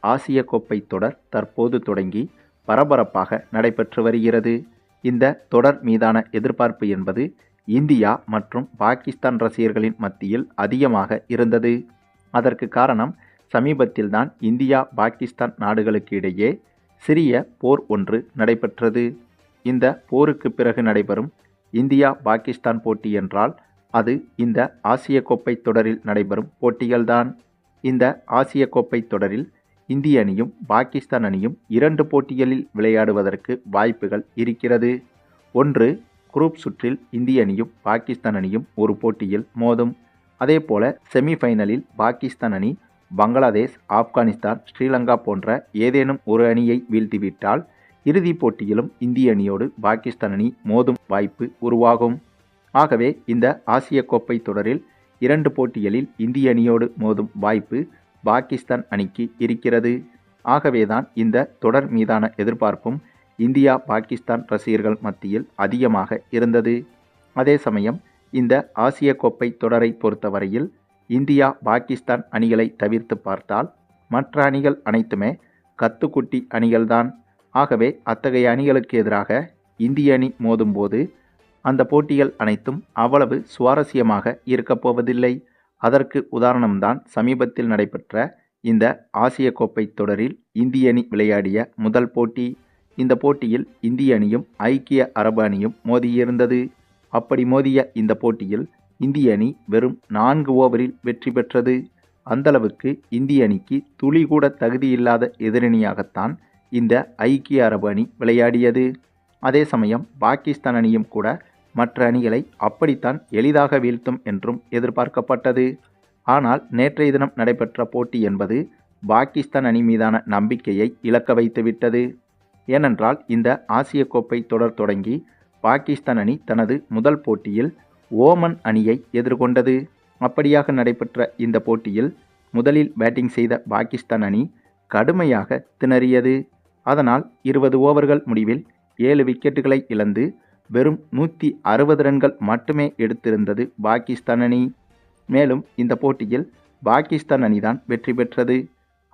ஆசிய கோப்பை தொடர் தற்போது தொடங்கி பரபரப்பாக நடைபெற்று வருகிறது. இந்த தொடர் மீதான எதிர்பார்ப்பு என்பது இந்தியா மற்றும் பாகிஸ்தான் ரசிகர்களின் மத்தியில் அதிகமாக இருந்தது. அதற்கு காரணம் சமீபத்தில்தான் இந்தியா பாகிஸ்தான் நாடுகளுக்கு இடையே சிறிய போர் ஒன்று நடைபெற்றது. இந்த போருக்கு பிறகு நடைபெறும் இந்தியா பாகிஸ்தான் போட்டி என்றால் அது இந்த ஆசிய கோப்பை தொடரில் நடைபெறும் போட்டிகள்தான். இந்த ஆசிய கோப்பை தொடரில் இந்திய அணியும் பாகிஸ்தான் அணியும் இரண்டு போட்டிகளில் விளையாடுவதற்கு வாய்ப்புகள் இருக்கிறது. ஒன்று குரூப் சுற்றில் இந்திய அணியும் பாகிஸ்தான் அணியும் ஒரு போட்டியில் மோதும். அதேபோல செமிஃபைனலில் பாகிஸ்தான் அணி பங்களாதேஷ் ஆப்கானிஸ்தான் ஸ்ரீலங்கா போன்ற ஏதேனும் ஒரு அணியை வீழ்த்திவிட்டால் இறுதிப் போட்டியிலும் இந்திய அணியோடு பாகிஸ்தான் அணி மோதும் வாய்ப்பு உருவாகும். ஆகவே இந்த ஆசிய கோப்பை தொடரில் இரண்டு போட்டிகளில் இந்திய அணியோடு மோதும் வாய்ப்பு பாகிஸ்தான் அணிக்கு இருக்கிறது. ஆகவேதான் இந்த தொடர் மீதான எதிர்பார்ப்பும் இந்தியா பாகிஸ்தான் ரசிகர்கள் மத்தியில் அதிகமாக இருந்தது. அதே சமயம் இந்த ஆசிய கோப்பை தொடரை பொறுத்தவரையில் இந்தியா பாகிஸ்தான் அணிகளை தவிர்த்து பார்த்தால் மற்ற அணிகள் அனைத்துமே கத்துக்குட்டி அணிகள்தான். ஆகவே அத்தகைய அணிகளுக்கு எதிராக இந்திய அணி மோதும்போது அந்த போட்டிகள் அனைத்தும் அவ்வளவு சுவாரஸ்யமாக இருக்கப் போவதில்லை. அதற்கு உதாரணம்தான் சமீபத்தில் நடைபெற்ற இந்த ஆசிய கோப்பை தொடரில் இந்திய அணி விளையாடிய முதல் போட்டி. இந்த போட்டியில் இந்திய அணியும் ஐக்கிய அரபு அணியும் மோதியிருந்தது. அப்படி மோதிய இந்த போட்டியில் இந்திய அணி வெறும் நான்கு ஓவரில் வெற்றி பெற்றது. அந்தளவுக்கு இந்திய அணிக்கு துளி கூட தகுதியில்லாத எதிரணியாகத்தான் இந்த ஐக்கிய அரபு அணி விளையாடியது. அதே சமயம் பாகிஸ்தான் அணியும் கூட மற்ற அணிகளை அப்படித்தான் எளிதாக வீழ்த்தும் என்றும் எதிர்பார்க்கப்பட்டது. ஆனால் நேற்றைய தினம் நடைபெற்ற போட்டி என்பது பாகிஸ்தான் அணி மீதான நம்பிக்கையை இழக்க வைத்துவிட்டது ஏனென்றால் இந்த ஆசிய கோப்பை தொடர் தொடங்கி பாகிஸ்தான் அணி தனது முதல் போட்டியில் ஓமன் அணியை எதிர்கொண்டது. அப்படியாக நடைபெற்ற இந்த போட்டியில் முதலில் பேட்டிங் செய்த பாகிஸ்தான் அணி கடுமையாக திணறியது. அதனால் இருபது ஓவர்கள் முடிவில் ஏழு விக்கெட்டுகளை இழந்து வெறும் நூற்றி அறுபது ரன்கள் மட்டுமே எடுத்திருந்தது பாகிஸ்தான் அணி. மேலும் இந்த போட்டியில் பாகிஸ்தான் அணிதான் வெற்றி பெற்றது.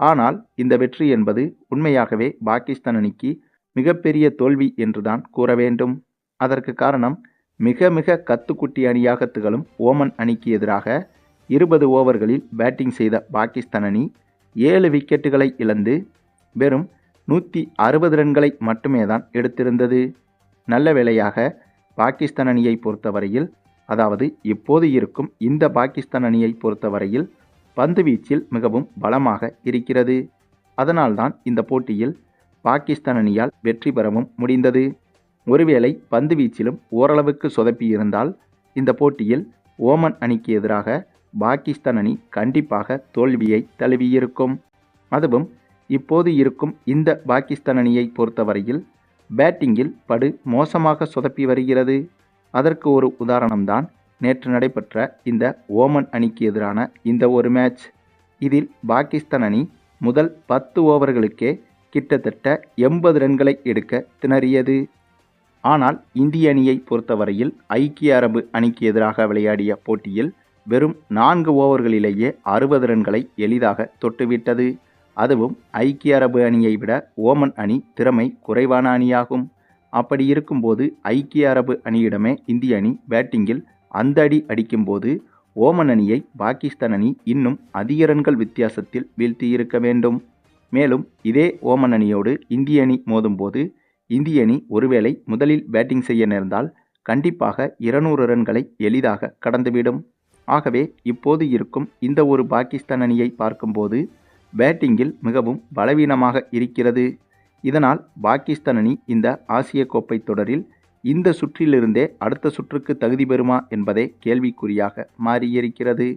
ஆனால் இந்த வெற்றி என்பது உண்மையாகவே பாகிஸ்தான் அணிக்கு மிகப்பெரிய தோல்வி என்றுதான் கூற வேண்டும். அதற்கு காரணம் மிக மிக கத்துக்குட்டி அணியாக திகழும் ஓமன் அணிக்கு எதிராக இருபது ஓவர்களில் பேட்டிங் செய்த பாகிஸ்தான் அணி ஏழு விக்கெட்டுகளை இழந்து வெறும் நூற்றி அறுபது ரன்களை மட்டுமே தான் எடுத்திருந்தது. நல்ல வேளையாக பாகிஸ்தான் அணியை பொறுத்தவரையில் அதாவது இப்போது இருக்கும் இந்த பாகிஸ்தான் அணியை பொறுத்தவரையில் பந்து வீச்சில் மிகவும் பலமாக இருக்கிறது. அதனால்தான் இந்த போட்டியில் பாகிஸ்தான் அணியால் வெற்றி பெறவும் முடிந்தது. ஒருவேளை பந்து வீச்சிலும் ஓரளவுக்கு சொதப்பி இருந்தால் இந்த போட்டியில் ஓமன் அணிக்கு எதிராக பாகிஸ்தான் அணி கண்டிப்பாக தோல்வியை தழுவியிருக்கும். அதுவும் இப்போது இருக்கும் இந்த பாகிஸ்தான் அணியை பொறுத்தவரையில் பேட்டிங்கில் படு மோசமாக சொதப்பி வருகிறது. அதற்கு ஒரு உதாரணம்தான் நேற்று நடைபெற்ற இந்த ஓமன் அணிக்கு எதிரான இந்த ஒரு மேட்ச். இதில் பாகிஸ்தான் அணி முதல் பத்து ஓவர்களுக்கே கிட்டத்தட்ட எண்பது ரன்களை எடுக்க திணறியது. ஆனால் இந்திய அணியை பொறுத்தவரையில் ஐக்கிய அரபு அணிக்கு எதிராக விளையாடிய போட்டியில் வெறும் நான்கு ஓவர்களிலேயே அறுபது ரன்களை எளிதாக தொட்டுவிட்டது. அதுவும் ஐக்கிய அரபு அணியை விட ஓமன் அணி திறமை குறைவான அணியாகும். அப்படி இருக்கும்போது ஐக்கிய அரபு அணியிடமே இந்திய அணி பேட்டிங்கில் அந்த அடி அடிக்கும்போது ஓமன் அணியை பாகிஸ்தான் அணி இன்னும் அதிக ரன்கள் வித்தியாசத்தில் வீழ்த்தியிருக்க வேண்டும். மேலும் இதே ஓமன் அணியோடு இந்திய அணி மோதும்போது இந்திய அணி ஒருவேளை முதலில் பேட்டிங் செய்ய நேர்ந்தால் கண்டிப்பாக இருநூறு ரன்களை எளிதாக கடந்துவிடும். ஆகவே இப்போது இருக்கும் இந்த ஒரு பாகிஸ்தான் அணியை பார்க்கும்போது பேட்டிங்கில் மிகவும் பலவீனமாக இருக்கிறது. இதனால் பாகிஸ்தான் அணி இந்த ஆசிய கோப்பை தொடரில் இந்த சுற்றிலிருந்தே அடுத்த சுற்றுக்கு தகுதி பெறுமா என்பதே கேள்விக்குறியாக மாறியிருக்கிறது.